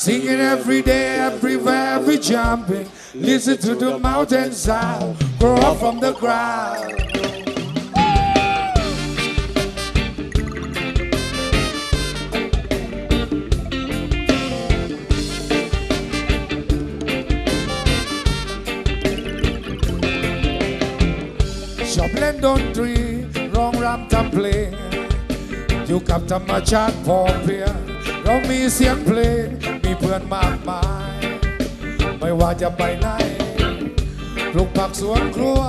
singing every day, everywhere we jumping. Listen to the mountain sound, grow up from the ground. ชอบเล่นดนตรีร้องรำทำ เพื่อนมากมาย ไม่ว่าจะไปไหนปลูกผักสวนครัว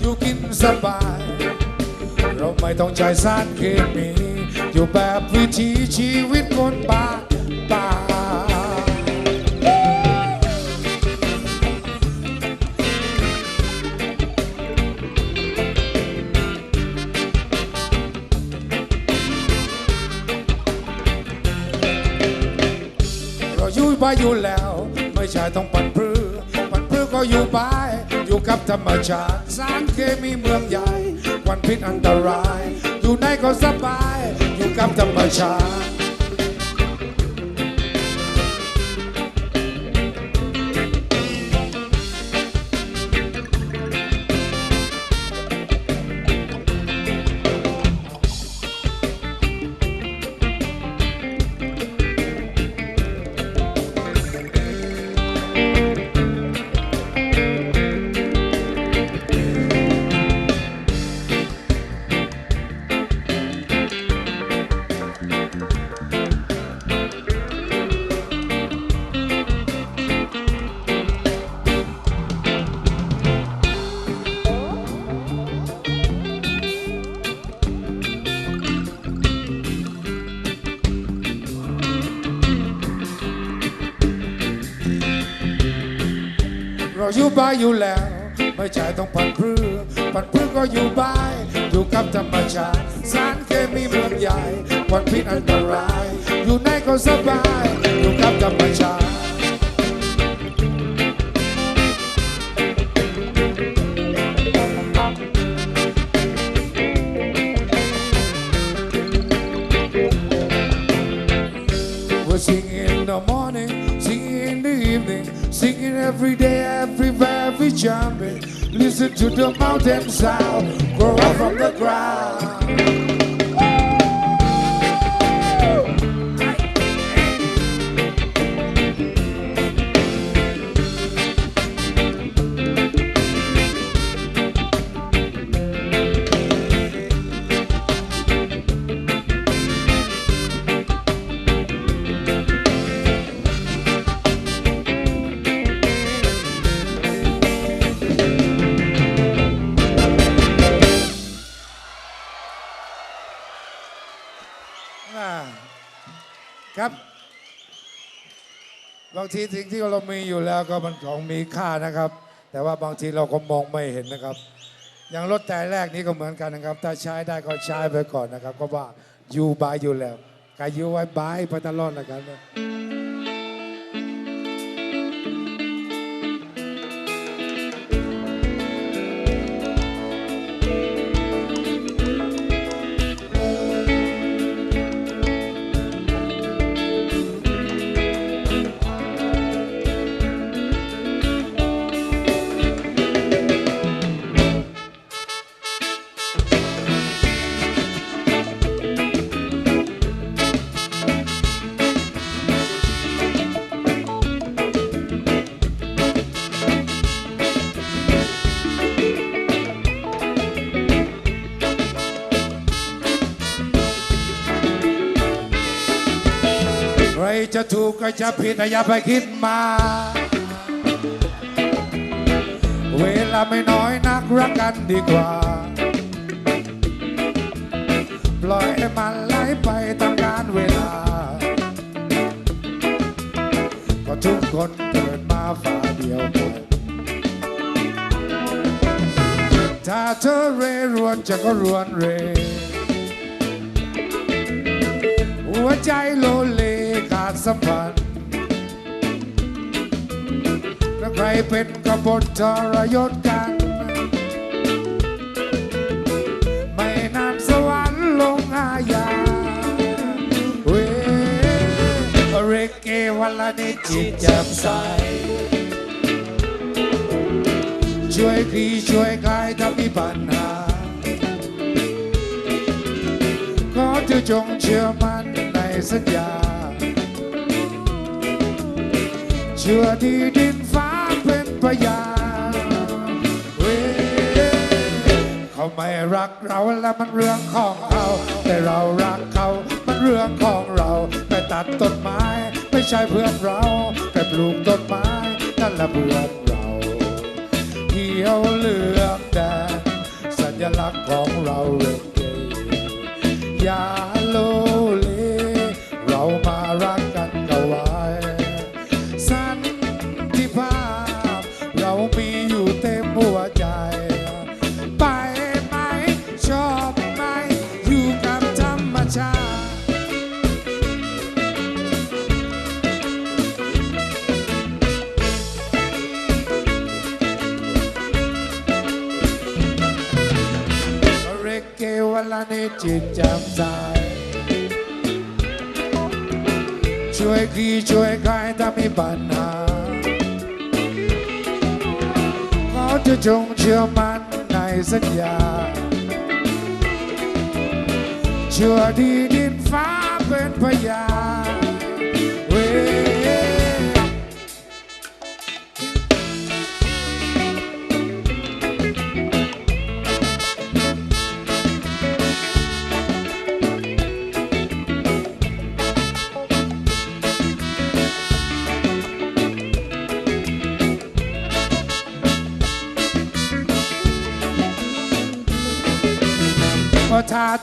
อยู่กินสบาย เราไม่ต้องใช้สารเคมี อยู่แบบวิถีชีวิตคนป่าป่า ไปอยู่แล้ว ไม่ใช่ต้องปั่นพรือปั่นพรือก็อยู่ไป อยู่กับธรรมชาติ สารเคมีเมืองใหญ่ควันพิษอันตราย อยู่ไหนก็สบาย อยู่กับธรรมชาติ อยู่บ้านอยู่แล้ว ไม่ใช่ต้องปั่นพรือปั่นพรือก็อยู่บ้านอยู่กับธรรมชาติสารเคมีเมืองใหญ่ควันพิษอันตราย อยู่ไหนก็สบายอยู่กับธรรมชาติ We singing in the morning, singing in the evening, singing every day, jumping. Listen to the mountain sound, grow up from the ground. บางทีสิ่งที่เรามีอยู่แล้วก็มันของมีค่านะครับ แต่ว่าบางทีเราก็มองไม่เห็นนะครับ อย่างรถแต่แรกนี้ก็เหมือนกันนะครับ ถ้าใช้ได้ก็ใช้ไปก่อนนะครับ ก็ว่าอยู่บายอยู่แล้วใครอยู่ไว้บายไปตลอดนะครับ จะถูกใครจะผิดอย่าไปคิดมา เวลาไม่น้อยนักรักกันดีกว่า ปล่อยให้มันไหลไปตามกาลเวลา ก็ทุกคนเกิดมาฝ่าเดียวกันถ้าเธอเรรวนจะก็รวนเรหัวใจโลเลาดสัมพันธ์และใครเป็นกบฏทรยศกัน ไม่นานสวรรค์ลงอาญาเววันละนิดจิตแจ่มใส ช่วยคลี่ช่วยคลายถ้ามีปัญหา ขอเธอจงเชื่อมั่นในสัญญา ชื่อที่ดินฟ้าเป็นพยานเว้เขาไม่รักเราแล้วมันเรื่องของเขา แต่เรารักเขา มันเรื่องของเราไปตัดต้นไม้ ไม่ใช่เพื่อนเราแต่ปลูกต้นไม้นั่นละเพื่อนเราเขียวเหลืองแดงสัญลักษณ์ของเราเรเกอย่าโลเลเรามารัก ในจิตแจ่มใสช่วยคลี่ช่วยคลายถ้ามีปัญหาขอจะจงเชื่อมั่นในสัญญา เชื่อที่ดินฟ้าเป็นพยาน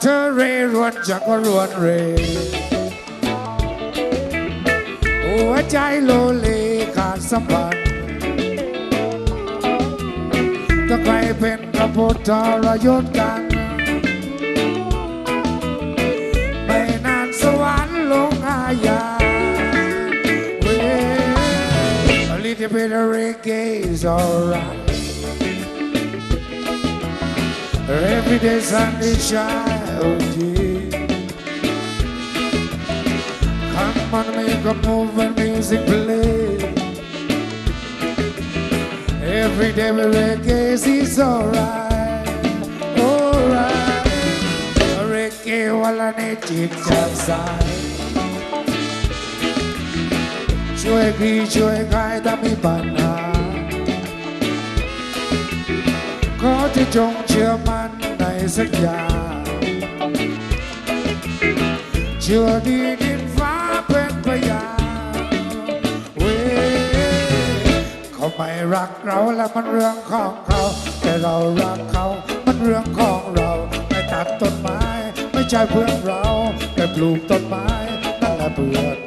เธอเรรวนจะก็รวนเร หัวใจโลเลขาดสัมพันธ์ถ้าใครเป็นกระพุทธรยศกันไม่นานสวรรค์ลงอาญาเว้ย A little bit of reggae is alright Every day Sunday shine, oh yeah. Come on, make a move when music play. Every day we reggae is alright, alright. Reggae วันละนิดจิตแจ่มใสช่วยคลี่ช่ว เชื่อดีดินฟ้าเป็นพยานเว้ยเขาไม่รักเราแล้วมันเรื่องของเขา แต่เรารักเขา มันเรื่องของเราไม่ตัดต้นไม้ ไม่ใช่เพื่อนเราแต่ปลูกต้นไม้นั่นแหละเพื่อน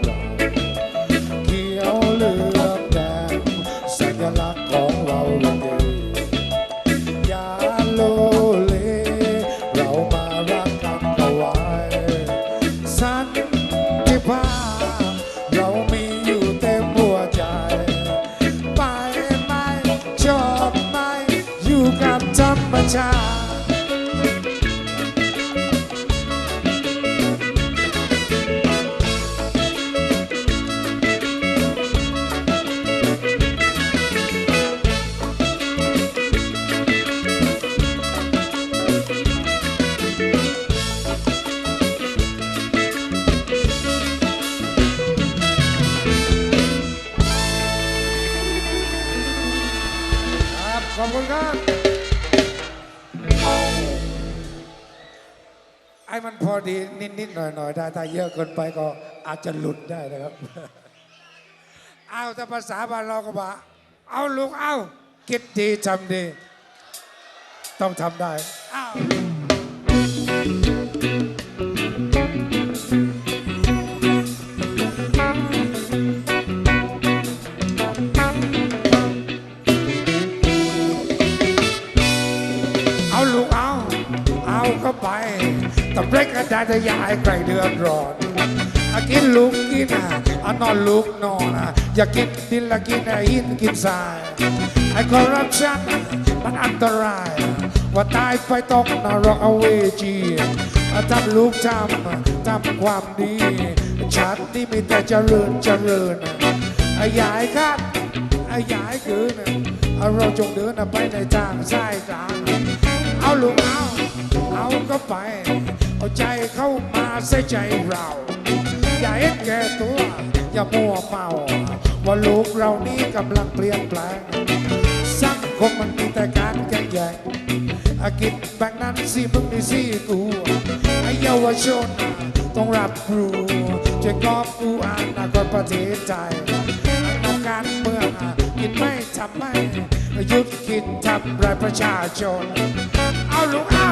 หน่อยๆได้ถ้าเยอะเกินไปก็อาจจะหลุดได้นะครับ เอาแต่ภาษาบ้านเราก็บอกเอาลูกเอาคิดดีทำดี ต้องทำได้เอาเต่เบรกกระดาจะอยาให้ใครเดือดร้อนอากินลูกกินอะอานอนลูกนอนอะอย่ากินดินละกินไอ้หินกินทรายไอ้คอร์รัปชันมันอันตราย ว่าตายไปตกนรกเอาเวจีทำลูกทำทำความดีชาตินี้มีแต่เจริญเจริญนะอายายครับอายายคือนะเราจงเดินไปในทางสายกลางเอาลูกเอาเอาก็ไป ใจเข้ามาใส่ใจเรา อย่าเอ็ดแก่ตัว อย่ามัวเมาว่าลูกเรานี้กำลังเปลี่ยนแปลง สังคมมันมีแต่การแข่งแย่งอากิจแบ่งนั้นสิมึงนี่สิกูไอเยาวชนต้องรับรู้จะกอบกูอนาคตประเทศไทยเอาการเมืองคิดไม่ทำไม่หยุดคิดทำลายประชาชน เอาลูกเอา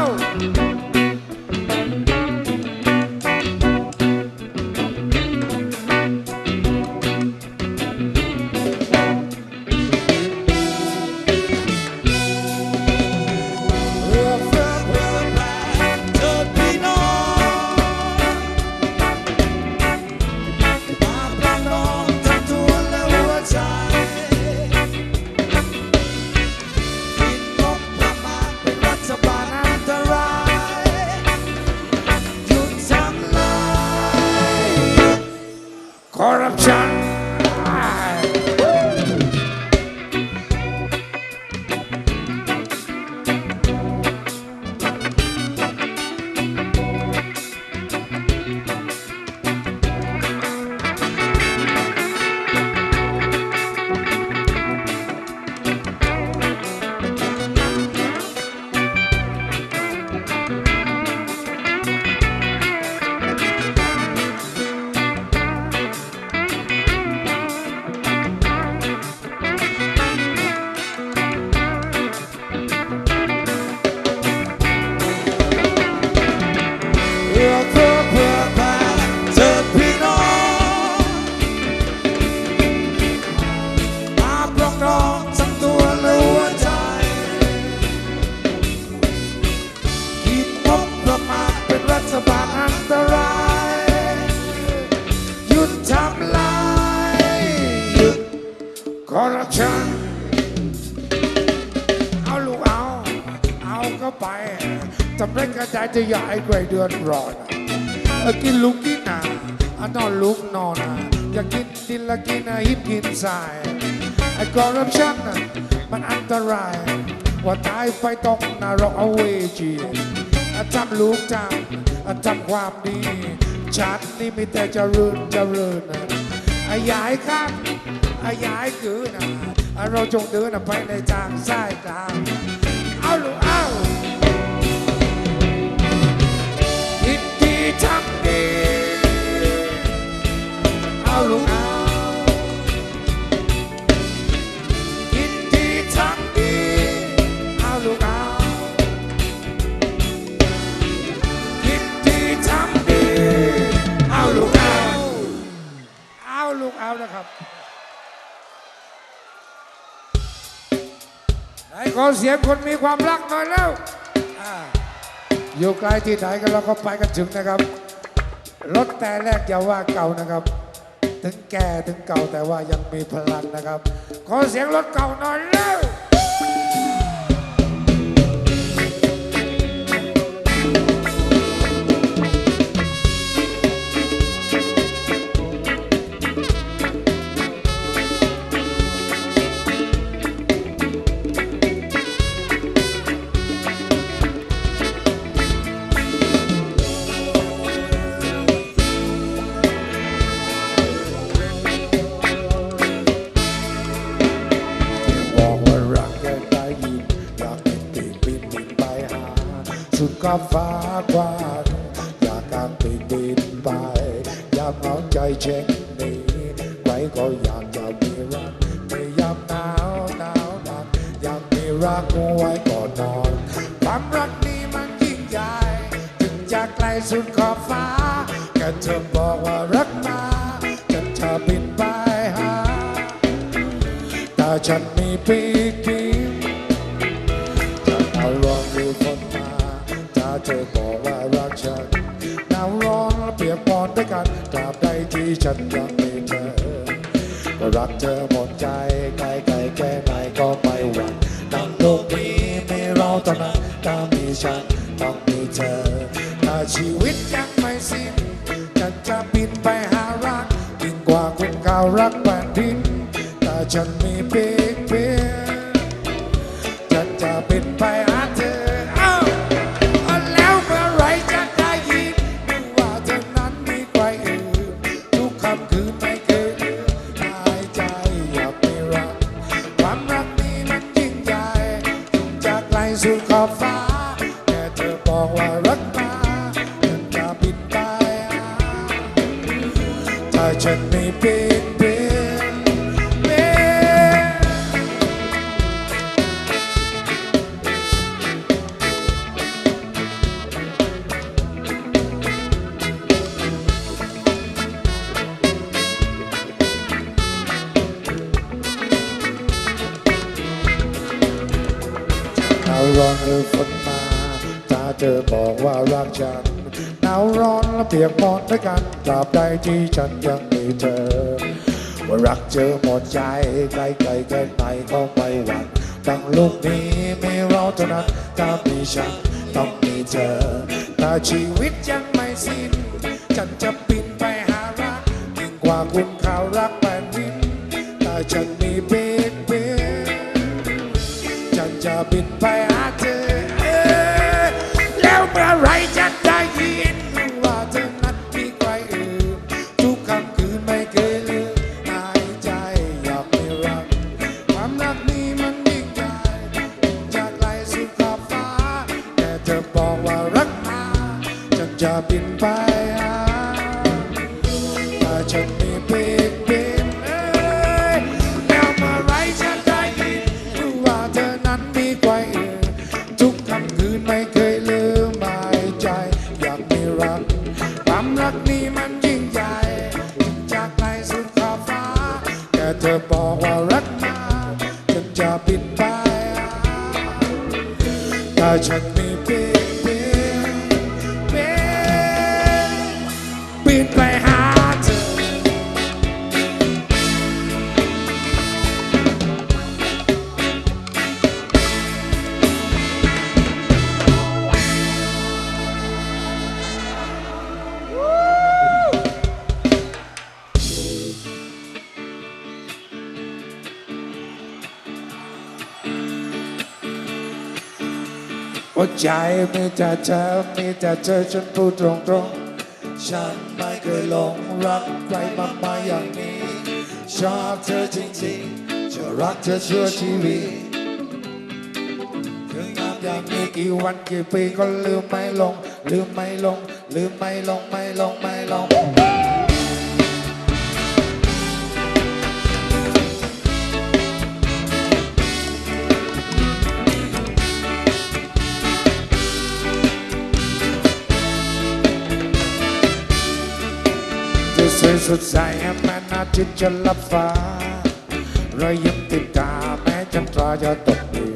จะอย่าให้ใครเดือดร้อนกินลูกกินนานอนลูกนอนนะอยากกินดินละกินนะหินกินทรายไอ้คอร์รัปชันน่ะมันอันตราย ว่าตายไปต้องนรกเอาเวจีทำลูกทำทำความดีชาตินี้มีแต่เจริญเจะริญนอายายครับอายายคือนะเราจงเดินไปในทางสายกลางเอาลูก ทำดีเอาลูกเอาคิดดีทำดีเอาลูกเอาคิดดีทำดีเอาลูกเอาเอาลูกเอานะครับ ไหนขอเสียงคนมีความรักหน่อยแล้วอ่า อยู่ไกลที่ไหนก็เราก็ไปกันถึงนะครับ รถแต่แรกอย่าว่าเก่านะครับ ถึงแก่ถึงเก่าแต่ว่ายังมีพลังนะครับ ขอเสียงรถเก่าหน่อยเล้ว อบฟ้ากว้างอยากกางปีกบินไป อยากเอาใจเช็คนี้ใครก็อยากจะมีรักในยามหนาวหนาวหนักอยากมีรักไว้ก่อนนอน ความรักนี้มันยิ่งใหญ่ถึงจะไกลสุดขอบฟ้าแค่เธอบอกว่ารักมาจะเธอบินไปหาถ้าฉันมีปีก เธอบอกว่ารักฉันหนาวร้อนเปียกปอนด้วยกันตราบใดที่ฉันยังมีเธอ ก็รักเธอหมดใจไกลไกลแค่ไหนก็ไม่หวั่นตั้งโลกนี้มีเราเท่านั้นถ้ามีฉันต้องมีเธอ ถ้าชีวิตยังไม่สิ้นจะฉันจะบินไปหารักยิ่งกว่าคุณเก่ารักแผ่นดินแต่ฉันมีเพียงเพียงฉันจะบินไป ร้อนหรือฝนมาถ้าเธอบอกว่ารักฉันหนาวร้อนและเปียกหมอนด้วยกันตราบใดที่ฉันยังมีเธอ ว่ารักเธอหมดใจไกลไกลเกินไปก็ไม่หวั่นตั้งลูกนี้มีเราเท่านั้นถ้ามีฉันต้องมีเธอถ้าชีวิตยังไม่สิ้นฉันจะบินไปหารักยิ่งกว่าคุณข่าวรักแผ่นดินถ้าฉันมีเพียงเพียงฉันจะบินไปหา แล้วเฉันจะปิดไปหาถ้าฉันมีเพียง ใจมีแต่เธอมีแต่เธอฉันพูดตรงตรงๆฉันไม่เคยหลงรักใครมากมายอย่างนี้ ชอบเธอจริงๆจะรักเธอชั่วชีวิตถึงงามอย่างนี้กี่วันกี่ปีก็ลืมไม่ลง ลืมไม่ลง ลืมไม่ลงไม่ลงไม่ลง สวยสดใสแม้นาทิตย์จะลับฟ้ารอยยิ้มติดตาแม้จันทราจะตกดิน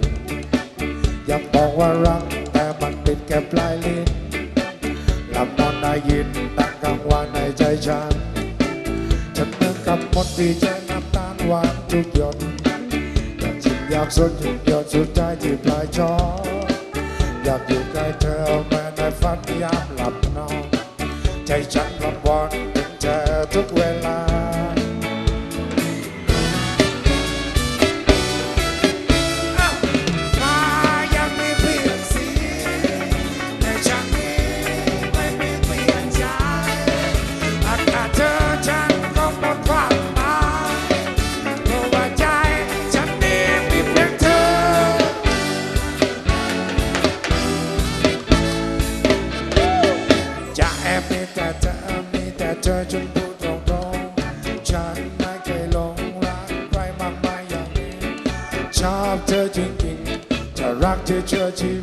อยากบอกว่ารักแต่มันติดแค่ปลายลิ้นหลับนอนได้ยินดังกังวานในใจฉัน ฉันนึกกับมนที่ใจน้ำตาลหวานทุกหยดอยากชิมอยากสนถึงหยดสุดท้ายที่ปลายจออยากอยู่ใกล้เธอแม้ในฝันยามหลับนอน ใจฉันรำวอน ถึ รั